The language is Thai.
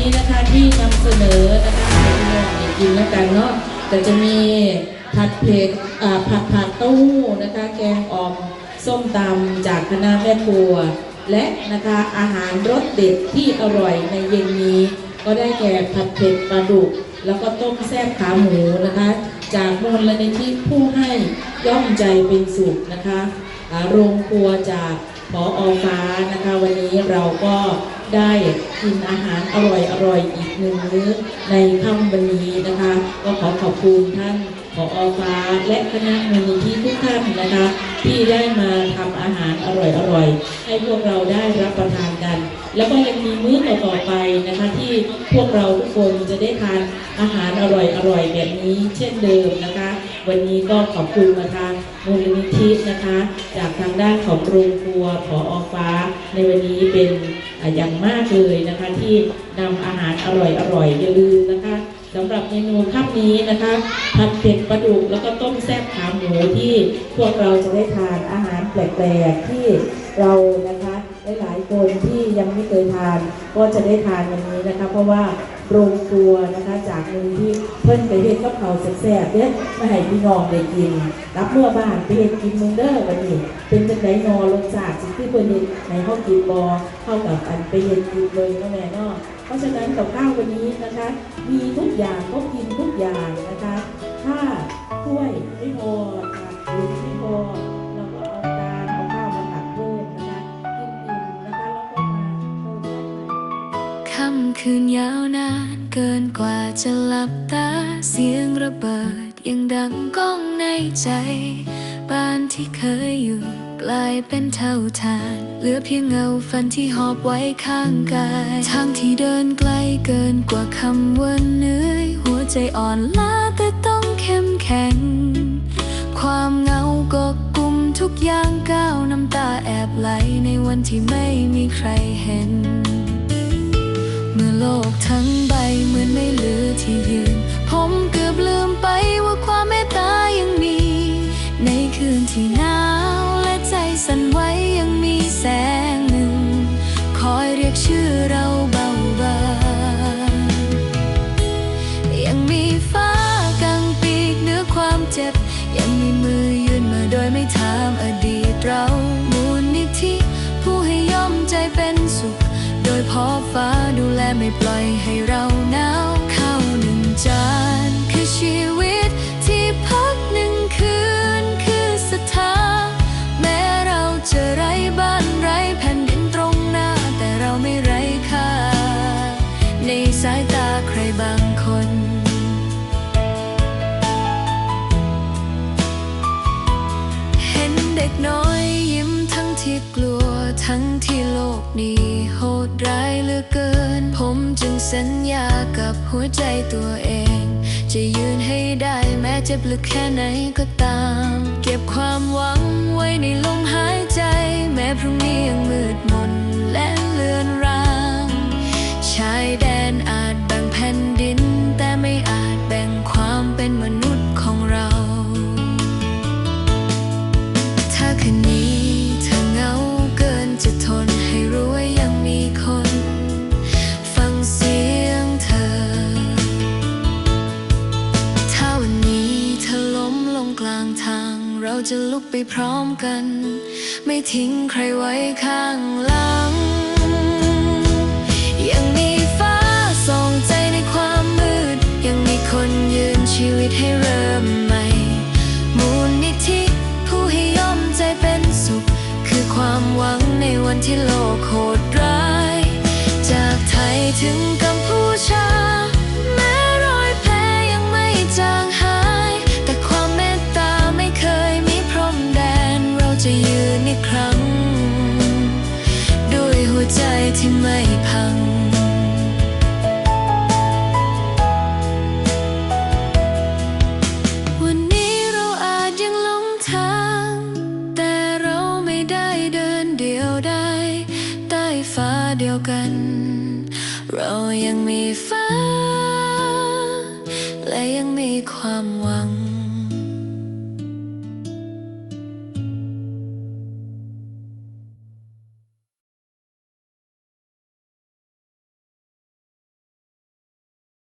นี้นะคะที่นำเสนอนะคะเป็นหน่อยกินแล้วกันเนาะแต่จะมีผัดเผ็ดผัดผัดเต้าหู้นะคะแกงอ่อมส้มตำจากคณะแม่ครัว และนะคะอาหารรสเด็ดที่อร่อยในเย็นนี้ ก็ได้แก่ผัดเผ็ดปลาดุก แล้วก็ต้มแซ่บขาหมูนะคะ จากมูลนิธิผู้ให้ย่อมใจเป็นสุขนะคะ โรงครัวจากพออฟ้านะคะ วันนี้เราก็ได้กินอาหารอร่อยอร่อยอีกหนึ่งมื้อในค่ำวันนี้นะคะ ก็ขอขอบคุณท่านผออฟ้าและคณะมูลนิธิทุกท่านนะคะ ที่ได้มาทำอาหารอร่อยอร่อยๆให้พวกเราได้รับประทานกัน แล้วก็ยังมีมื้อต่อไปนะคะ ที่พวกเราทุกคนจะได้ทานอาหารอร่อยอร่อยๆแบบนี้ เช่นเดิมนะคะ วันนี้ก็ขอบคุณมาทาง มูลนิธินะคะ จากทางด้านของโรงครัวผออฟ้า ในวันนี้เป็นอย่างมากเลยนะคะ ที่นำอาหารอร่อยอร่อยๆอย่าลืมนะคะสำหรับเมนูค่ำนี้นะคะผัดเผ็ดปลาดุกแล้วก็ต้มแซ่บขาหมูที่พวกเราจะได้ทานอาหารแปลกๆที่เรานะคะหลายๆคนที่ยังไม่เคยทานก็จะได้ทานวันนี้นะคะ เพราะว่า โรงครัวนะคะจากมือที่เพิ่นไปเฮ็ดกับเขาแซ่บๆเด้มาให้พี่น้องได้กิน รับเมื่อบ้านไปเฮ็ดกินมึงเด้อวันนี้ เป็นจังไดนอรสชาติสิ่งที่เพิ่นเฮ็ดในห้องกินบอเข้ากับอันไปเฮ็ดกินเลยเนาะแม่เนาะเพราะฉะนั้นกับข้าววันนี้นะคะ มีทุกอย่างก็กินทุกอย่างนะคะถ้าถ้วยไม่พอำคืนยาวนานเกินกว่าจะหลับตาเสียงระเบิดยังดังก้องในใจ บ้านที่เคยอยู่กลายเป็นเท่าทาน เหลือเพียงเงาฝันที่หอบไว้ข้างกายทางที่เดินไกลเกินกว่าคำว่าเหนื่อย หัวใจอ่อนล้าแต่ต้องเข้มแข็ง ความเงาก็กุมทุกอย่างก้าวน้ำตาแอบไหลในวันที่ไม่มีใครเห็น โลกทั้งใบเหมือนไม่เหลือที่ยืน ผมเกือบลืมไปว่าความเมตตายังมี ในคืนที่หนาวและใจสั่นไหวยังมีแสงหนึ่ง คอยเรียกชื่อเราเบาบางยังมีฟ้ากางปีกเหนือความเจ็บ ยังมีมือยื่นมาโดยไม่ถามอดีตเรามูลนิธิผู้ให้ย่อมใจเป็นสุข โดยพอฟ้า ไม่ปล่อยให้เราหนาวข้าวหนึ่งจานคือชีวิตที่พักหนึ่งคืนคือสถาแม้เราจะไร้บ้านไร้แผ่นดินตรงหน้า แต่เราไม่ไร้ค่า ในสายตาใครบางคน ที่โลกนี้โหดร้ายเหลือเกิน ผมจึงสัญญากับหัวใจตัวเอง จะยืนให้ได้แม้เจ็บลึกแค่ไหนก็ตามางเราจะลุกไปพร้อมกัน ไม่ทิ้งใครไว้ข้างหลัง ยังมีฟ้าส่องใจในความมืด ยังมีคนยืนชีวิตให้เริ่มใหม่ มูลนิธิผู้ให้ย่อมใจเป็นสุข คือความหวังในวันที่โลกโหดร้าย จากไทยถึงก ที่ไม่พัง วันนี้เราอาจยังหลงทาง แต่เราไม่ได้เดินเดียวได้ใต้ฟ้าเดียวกัน เรายังมีฟ้า และยังมีความหวัง